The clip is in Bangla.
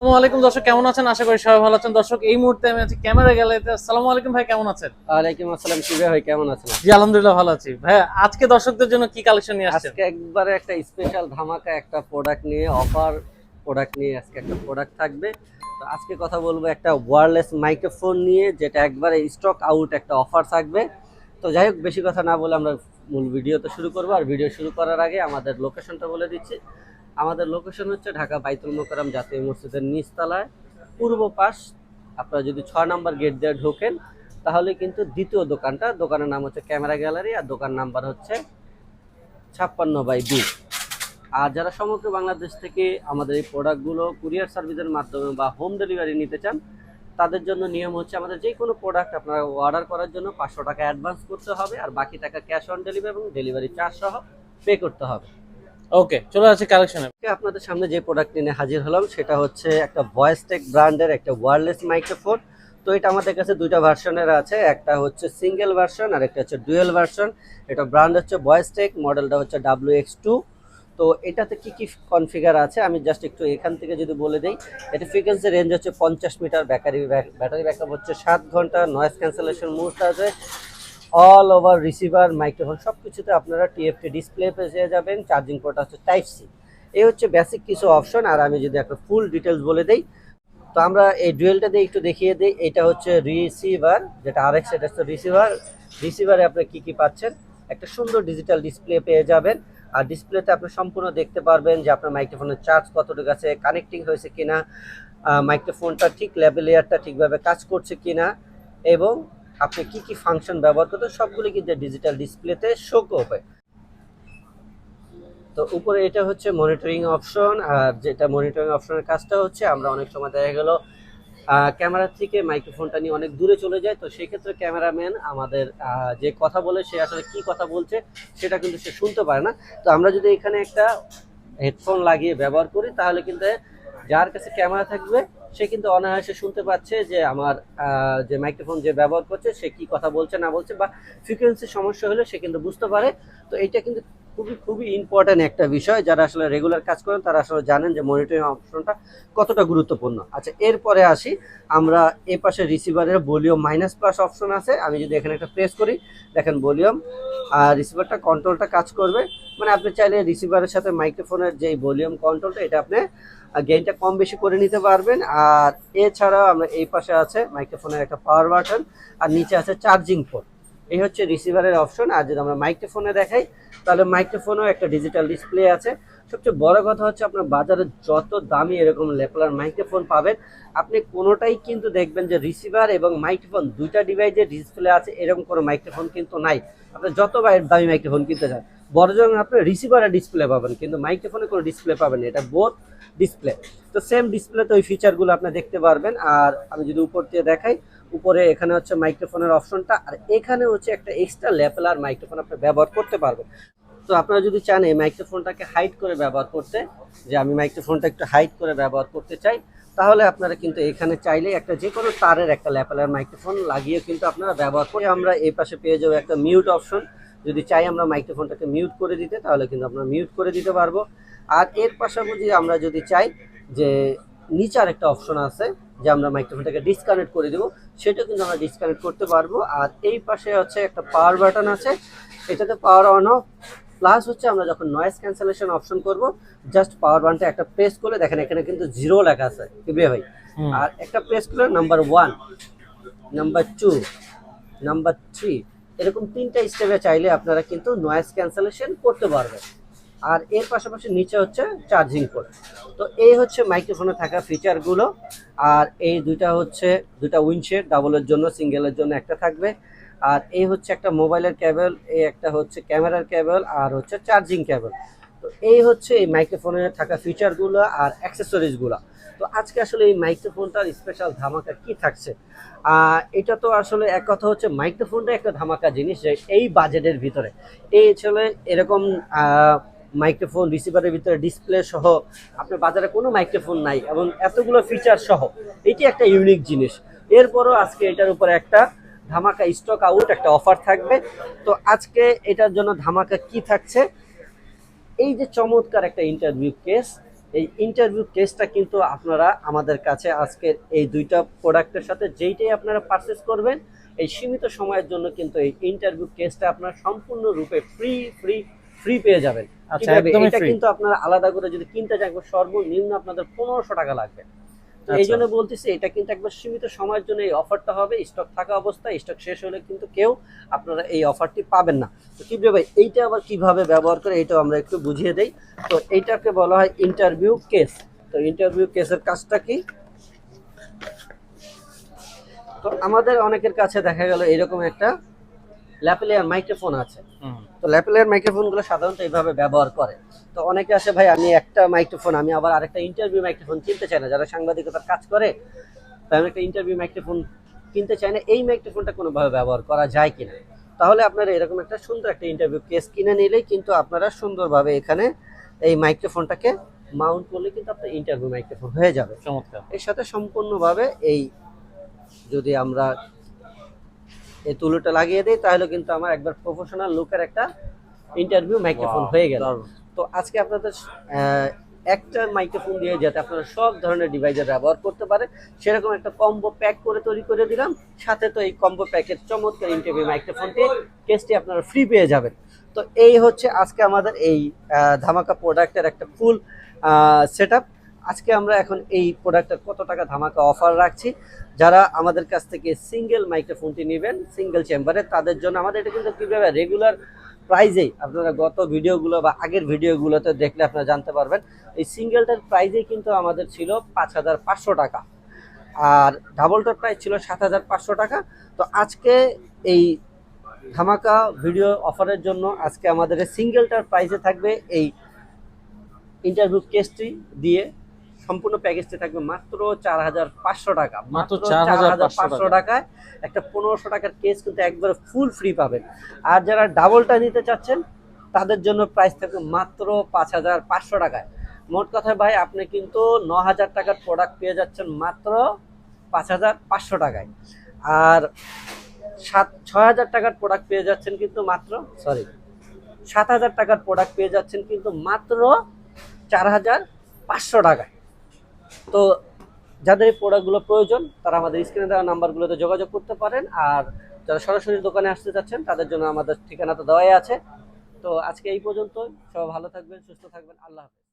আসসালামু আলাইকুম দর্শক কেমন আছেন? আশা করি সবাই ভালো আছেন। দর্শক এই মুহূর্তে আমি আছি ক্যামেরা গ্যালারিতে। আসসালামু আলাইকুম ভাই কেমন আছেন? ওয়ালাইকুম আসসালাম শিবে ভাই কেমন আছেন? জি আলহামদুলিল্লাহ ভালো আছি। ভাই আজকে দর্শকদের জন্য কি কালেকশন নিয়ে আসছেন? আজকে একবারে একটা স্পেশাল ধামাকা একটা প্রোডাক্ট নিয়ে অফার প্রোডাক্ট নিয়ে আজকে একটা প্রোডাক্ট থাকবে। তো আজকে কথা বলব একটা ওয়্যারলেস মাইক্রোফোন নিয়ে যেটা একবারে স্টক আউট একটা অফার থাকবে। তো যাই হোক বেশি কথা না বলে আমরা মূল ভিডিওতে শুরু করব। আর ভিডিও শুরু করার আগে আমাদের লোকেশনটা বলে দিচ্ছি। আমাদের লোকেশন হচ্ছে ঢাকা বাইতুল মোকাররম জাতীয় মসজিদের নিচতলায়। পূর্ব পাশ, আপনারা যদি ছয় নম্বর গেট দিয়ে ঢোকেন, তাহলে কিন্তু দ্বিতীয় দোকানটা, দোকানের নাম হচ্ছে ক্যামেরা গ্যালারি আর দোকান নাম্বার হচ্ছে ছাপ্পান্ন বাই বি আর যারা সমগ্র বাংলাদেশ থেকে আমাদের এই প্রোডাক্টগুলো কুরিয়ার সার্ভিসের মাধ্যমে বা হোম ডেলিভারি নিতে চান, তাদের জন্য নিয়ম হচ্ছে আমাদের যে কোনো প্রোডাক্ট আপনারা অর্ডার করার জন্য পাঁচশো টাকা অ্যাডভান্স করতে হবে আর বাকি টাকা ক্যাশ অন ডেলিভারি এবং ডেলিভারি চার্জ সহ পে করতে হবে। ওকে চলে আসছি কালেকশনে আপনাদের সামনে যে প্রোডাক্ট নিয়ে হাজির হলাম, সেটা হচ্ছে একটা ভয়েস টেক ব্র্যান্ডের একটা ওয়্যারলেস মাইক্রোফোন তো এটা আমাদের কাছে দুইটা ভার্সনের আছে, একটা হচ্ছে সিঙ্গেল ভার্সন আর একটা হচ্ছে ডুয়েল ভার্সন এটা ব্র্যান্ড হচ্ছে ভয়েস টেক মডেলটা হচ্ছে ডাব্লিউ এক্স টু তো এটাতে কি কি কনফিগার আছে, আমি জাস্ট একটু এখান থেকে যদি বলে দিই, এটা ফ্রিকোয়েন্সি রেঞ্জ হচ্ছে পঞ্চাশ মিটার ব্যাটারি ব্যাটারি ব্যাকআপ হচ্ছে সাত ঘণ্টা নয়েজ ক্যান্সেলেশন মুড আছে। অল ওভার রিসিভার মাইক্রোফোন সব কিছুতে আপনারা টিএফটি ডিসপ্লে পেয়ে যাবেন চার্জিং পোর্ট হচ্ছে টাইপ সি এই হচ্ছে বেসিক কিছু অপশন আর আমি যদি একটা ফুল ডিটেলস বলে দেই, তো আমরা এই ডুয়েলটা দিয়ে একটু দেখিয়ে দিই। এটা হচ্ছে রিসিভার যেটা আরেক সেটা হচ্ছে রিসিভার রিসিভারে আপনি কি কি পাচ্ছেন? একটা সুন্দর ডিজিটাল ডিসপ্লে পেয়ে যাবেন। আর ডিসপ্লেতে আপনি সম্পূর্ণ দেখতে পারবেন যে আপনার মাইক্রোফোনের চার্জ কতটুকু আছে কানেক্টিং হয়েছে কিনা মাইক্রোফোনটা ঠিক লেভেলিয়ারটা ঠিকভাবে কাজ করছে কিনা, এবং আপনি কি কি ফাংশন ব্যবহার করতে সবগুলো কিন্তু ডিজিটাল ডিসপ্লেতে শো করবে। তো উপরে এটা হচ্ছে মনিটরিং অপশন আর যেটা মনিটরিং অপশনের কাজটা হচ্ছে, আমরা অনেক সময় দেখা গেল ক্যামেরা থেকে মাইক্রোফোনটা নিয়ে অনেক দূরে চলে যায়, তো সেক্ষেত্রে ক্যামেরাম্যান আমাদের যে কথা বলে, সে আসলে কি কথা বলছে, সেটা কিন্তু সে শুনতে পারে না। তো আমরা যদি এখানে একটা হেডফোন লাগিয়ে ব্যবহার করি, তাহলে কিন্তু যার কাছে ক্যামেরা থাকবে সে কিন্তু অনায়াসে শুনতে পাচ্ছে যে আমার যে মাইক্রোফোন যে ব্যবহার করছে, সে কি কথা বলছে, না বলছে, বা ফ্রিকোয়েন্সি সমস্যা হলে সে কিন্তু বুঝতে পারে। তো এটা কিন্তু খুবই খুবই ইম্পর্ট্যান্ট একটা বিষয়। যারা আসলে রেগুলার কাজ করেন, তারা আসলে জানেন যে মনিটরিং অপশনটা কতটা গুরুত্বপূর্ণ। আচ্ছা এরপরে আসি। আমরা এ পাশে রিসিভারের ভলিউম মাইনাস প্লাস অপশন আছে। আমি যদি এখানে একটা প্রেস করি, দেখেন ভলিউম আর রিসিভারটা কন্ট্রোলটা কাজ করবে। মানে আপনি চাইলে রিসিভারের সাথে মাইক্রোফোনের যে ভলিউম কন্ট্রোলটা এটা আপনি গেইনটা কম বেশি করে নিতে পারবেন। আর এছাড়াও আমরা এই পাশে আছে মাইক্রোফোনের একটা পাওয়ার বাটন আর নিচে আছে চার্জিং পোর্ট এই হচ্ছে রিসিভারের অপশন আর যদি আমরা মাইক্রোফোনে দেখাই, তাহলে মাইক্রোফোনেও একটা ডিজিটাল ডিসপ্লে আছে। সবচেয়ে বড় কথা হচ্ছে আপনার বাজারে যত দামি এরকম লেপলার মাইক্রোফোন পাবেন, আপনি কোনোটাই কিন্তু দেখবেন যে রিসিভার এবং মাইক্রোফোন দুইটা ডিভাইসে ডিসপ্লে আছে, এরকম কোনো মাইক্রোফোন কিন্তু নাই। আপনি যত দামি মাইক্রোফোন কিনতে চান, বড় যখন আপনি রিসিভারে ডিসপ্লে পাবেন, কিন্তু মাইক্রোফোনে কোনো ডিসপ্লে পাবেন এটা বোথ ডিসপ্লে তো সেম ডিসপ্লেতে ওই ফিচারগুলো আপনি দেখতে পারবেন। আর আমি যদি উপর দিয়ে দেখাই উপরে এখানে হচ্ছে মাইক্রোফোনের অপশনটা আর এখানে হচ্ছে একটা এক্সট্রা লেপেলার মাইক্রোফোন আপনি ব্যবহার করতে পারবেন। তো আপনারা যদি চান এই মাইক্রোফোনটাকে হাইট করে ব্যবহার করতে, যে আমি মাইক্রোফোনটা একটু হাইট করে ব্যবহার করতে চাই, তাহলে আপনারা কিন্তু এখানে চাইলে একটা যে কোনো তারের একটা ল্যাপেলার মাইক্রোফোন লাগিয়ে কিন্তু আপনারা ব্যবহার করে আমরা এই পাশে পেয়ে যাব একটা মিউট অপশন যদি চাই আমরা মাইক্রোফোনটাকে মিউট করে দিতে, তাহলে কিন্তু আমরা মিউট করে দিতে পারব। আর এর পাশাপাশি আমরা যদি চাই যে নিচে আরেকটা অপশন আছে যে আমরা মাইক্রোফোনটাকে ডিসকানেক্ট করে দেবো সেটা কিন্তু আমরা ডিসকানেক্ট করতে পারব। আর এই পাশে হচ্ছে একটা পাওয়ার বাটন আছে। এটাতে পাওয়ার অন অফ প্লাস হচ্ছে আমরা যখন নয়েজ ক্যান্সেলেশন অপশন করব জাস্ট পাওয়ার বাটনটা একটা প্রেস করলে দেখেন এখানে কিন্তু জিরো লেখা আছে। কিবে ভাই? আর একটা প্রেস করলে number one number two number three এরকম তিনটা স্টেপে চাইলে আপনারা কিন্তু নয়েজ ক্যান্সেলেশন করতে পারবেন। আর এর পাশাপাশি নিচে হচ্ছে চার্জিং পোর্ট তো এই হচ্ছে মাইক্রোফোনে থাকা ফিচারগুলো আর এই দুইটা হচ্ছে, দুইটা উইন্ডশেড ডাবলের জন্য সিঙ্গেলের জন্য একটা থাকবে। আর এই হচ্ছে একটা মোবাইলের কেবল এই একটা হচ্ছে ক্যামেরার কেবল আর হচ্ছে চার্জিং কেবল তো এই হচ্ছে এই মাইক্রোফোনে থাকা ফিচারগুলো আর অ্যাক্সেসরিজগুলো তো আজকে আসলে এই মাইক্রোফোনটার স্পেশাল ধামাকা কি থাকছে? এটা তো আসলে এক কথা হচ্ছে মাইক্রোফোনটা একটা ধামাকা জিনিস এই বাজেটের ভিতরে। এই আসলে এরকম মাইক্রোফোন রিসিভারের ভিতরে ডিসপ্লে সহ আপনার বাজারে কোনো মাইক্রোফোন নাই এবং এতগুলো ফিচার সহ, এটি একটা ইউনিক জিনিস। এরপরও আজকে এটার উপর একটা ধামাকা স্টক আউট একটা অফার থাকবে। তো আজকে এটার জন্য ধামাকা কি থাকছে? এই যে চমৎকার একটা ইন্টারভিউ কেস এই ইন্টারভিউ কেসটা কিন্তু আপনারা আমাদের কাছে আজকের এই দুইটা প্রোডাক্টের সাথে যেইটাই আপনারা পারচেস করবেন, এই সীমিত সময়ের জন্য কিন্তু এই ইন্টারভিউ কেসটা আপনারা সম্পূর্ণরূপে ফ্রি ফ্রি ফ্রি পেয়ে যাবেন। আচ্ছা? একদমই ফ্রি কিন্তু আপনারা আলাদা করে যদি কিনতে চান সর্বনিম্ন আপনাদের পনেরোশো টাকা লাগবে। এই আচ্ছা। জন্য বলতেছি এটা কিন্তু একবার সীমিত সময়ের জন্য এই অফারটা হবে। স্টক থাকা অবস্থায় স্টক শেষ হলে কিন্তু কেউ আপনারা এই অফারটি পাবেন না। তো ভাই এইটা আবার কীভাবে ব্যবহার করে এটাও আমরা একটু বুঝিয়ে দেই। তো এইটাকে বলা হয় ইন্টারভিউ কেস তো ইন্টারভিউ কেসের কাজটা কি? তো আমাদের অনেকের কাছে দেখা গেল এরকম একটা ল্যাপেলিয়ার মাইক্রোফোন আছে। তো ল্যাপেলের মাইক্রোফোনগুলো সাধারণত এইভাবে ব্যবহার করে। তো অনেকে আসে ভাই আমি একটা মাইক্রোফোন আমি আবার আরেকটা ইন্টারভিউ মাইক্রোফোন কিনতে চাই না। যারা সাংবাদিকতার কাজ করে আমি একটা ইন্টারভিউ মাইক্রোফোন কিনতে চাই না। এই মাইক্রোফোনটা কোনোভাবে ব্যবহার করা যায় কিনা? তাহলে আপনারা এরকম একটা সুন্দর একটা ইন্টারভিউ কেস কিনে নিলেই কিন্তু আপনারা সুন্দরভাবে এখানে এই মাইক্রোফোনটাকে মাউন্ট করলে কিন্তু আপনার ইন্টারভিউ মাইক্রোফোন হয়ে যাবে। চমৎকার। এর সাথে সম্পূর্ণভাবে এই যদি আমরা এই তুলোটা লাগিয়ে দিই তাহলে কিন্তু আমার একবার প্রফেশনাল লুকের একটা ইন্টারভিউ মাইক্রোফোন হয়ে গেল। তো আজকে আপনাদের একটা মাইক্রোফোন দিয়ে যাতে আপনারা সব ধরনের ডিভাইসের ব্যবহার করতে পারে সেরকম একটা কম্বো প্যাক করে তৈরি করে দিলাম। সাথে তো এই কম্বো প্যাকের চমৎকার ইন্টারভিউ মাইক্রোফোনটি কেসটি আপনারা ফ্রি পেয়ে যাবেন। তো এই হচ্ছে আজকে আমাদের এই ধামাকা প্রোডাক্টের একটা ফুল সেট আজকে আমরা এখন এই প্রোডাক্টের কত টাকা ধামাকা অফার রাখছি। যারা আমাদের কাছ থেকে সিঙ্গেল মাইক্রোফোনটি নেবেন সিঙ্গেল চেম্বারে তাদের জন্য আমাদের এটা কিন্তু কীভাবে রেগুলার প্রাইজেই আপনারা গত ভিডিওগুলো বা আগের ভিডিওগুলোতে দেখলে আপনারা জানতে পারবেন, এই সিঙ্গেলটার প্রাইজেই কিন্তু আমাদের ছিল পাঁচ হাজার পাঁচশো টাকা। আর ডাবলটার প্রাইস ছিল সাত হাজার পাঁচশো টাকা। তো আজকে এই ধামাকা ভিডিও অফারের জন্য আজকে আমাদের সিঙ্গেলটার প্রাইসে থাকবে এই ইন্টারভিউ কেসটি দিয়ে সম্পূর্ণ প্যাকেজটি থাকবে মাত্র চার হাজার পাঁচশো টাকা। মাত্র চার হাজার পাঁচশো টাকায় একটা পনেরোশো টাকার কেস কিন্তু একবারে ফুল ফ্রি পাবেন। আর যারা ডাবলটা নিতে চাচ্ছেন তাদের জন্য প্রাইস থাকবে মাত্র পাঁচ হাজার পাঁচশো টাকায়। মোট কথা ভাই আপনি কিন্তু ন হাজার টাকার প্রোডাক্ট পেয়ে যাচ্ছেন মাত্র পাঁচ হাজার পাঁচশো টাকায়। আর সাত ছয় হাজার টাকার প্রোডাক্ট পেয়ে যাচ্ছেন কিন্তু মাত্র সরি সাত হাজার টাকার প্রোডাক্ট পেয়ে যাচ্ছেন কিন্তু মাত্র চার হাজার পাঁচশো টাকায়। তো যাদের এই প্রোডাক্টগুলো প্রয়োজন, তারা আমাদের স্ক্রিনে দেওয়া নাম্বারগুলোতে যোগাযোগ করতে পারেন। আর যারা সরাসরি দোকানে আসতে চাচ্ছেন, তাদের জন্য আমাদের ঠিকানা তো দেওয়াই আছে। তো আজকে এই পর্যন্ত সবাই ভালো থাকবেন, সুস্থ থাকবেন। আল্লাহ হাফেজ।